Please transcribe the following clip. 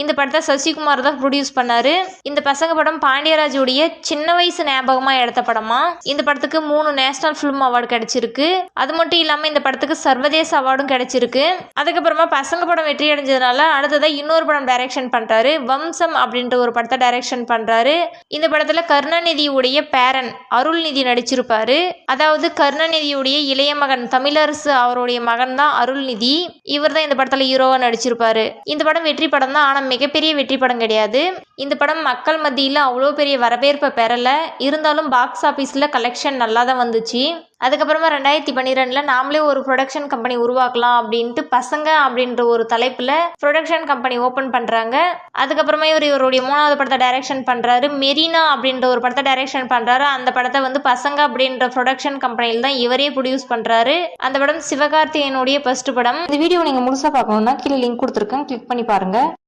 இந்த படத்தை சசிகுமார் தான் ப்ரொடியூஸ் பண்ணாரு. இந்த பசங்க படம் பாண்டியராஜுடைய சின்ன வயசு ஞாபகமா எடுத்த படமா? இந்த படத்துக்கு மூணு நேஷனல் ஃபிலிம் அவார்டு கிடைச்சிருக்கு. அது மட்டும் இல்லாம இந்த படத்துக்கு சர்வதேச அவார்டும் கிடைச்சிருக்கு. அதுக்கப்புறமா பசங்க படம் வெற்றி அடைஞ்சதுனால அடுத்ததா இன்னொரு படம் டைரக்ஷன் பண்றாரு. வம்சம் அப்படின்ற ஒரு படத்தை டைரக்ஷன் பண்றாரு. இந்த படத்துல கருணாநிதியுடைய பேரன் அருள்நிதி நடிச்சிருப்பாரு. அதாவது கருணாநிதியுடைய இளைய மகன் தமிழரசு அவருடைய மகன் தான் அருள்நிதி. இவர் தான் இந்த படத்துல ஹீரோவா நடிச்சிருப்பாரு. இந்த படம் வெற்றி படம் தான் ஆனா மிகப்பெரிய வெற்றி படம் கிடையாது. இந்த படம் மக்கள் மத்தியில் அவ்வளோ பெரிய வரவேற்பை பெறலை. இருந்தாலும் பாக்ஸ் ஆஃபீஸில் கலெக்ஷன் நல்லா தான் வந்துச்சு. அதுக்கப்புறமா ரெண்டாயிரத்தி பன்னிரெண்டில் நாமளே ஒரு ப்ரொடக்ஷன் கம்பெனி உருவாக்கலாம் அப்படின்ட்டு பசங்க அப்படின்ற ஒரு தலைப்பில் ப்ரொடக்ஷன் கம்பெனி ஓப்பன் பண்ணுறாங்க அதுக்கப்புறமா இவர் இவருடைய மூணாவது படத்தை டைரக்ஷன் பண்ணுறாரு மெரினா அப்படின்ற ஒரு படத்தை டைரக்ஷன் பண்ணுறாரு அந்த படத்தை வந்து பசங்க அப்படின்ற ப்ரொடக்ஷன் கம்பெனியில் தான் இவரே ப்ரொடியூஸ் பண்ணுறாரு அந்த படம் சிவகார்த்திகேயனுடைய ஃபர்ஸ்ட் படம். இந்த வீடியோ நீங்கள் முழுசாக பார்க்கணுன்னா கீழே லிங்க் கொடுத்துருக்கேன். கிளிக் பண்ணி பாருங்கள்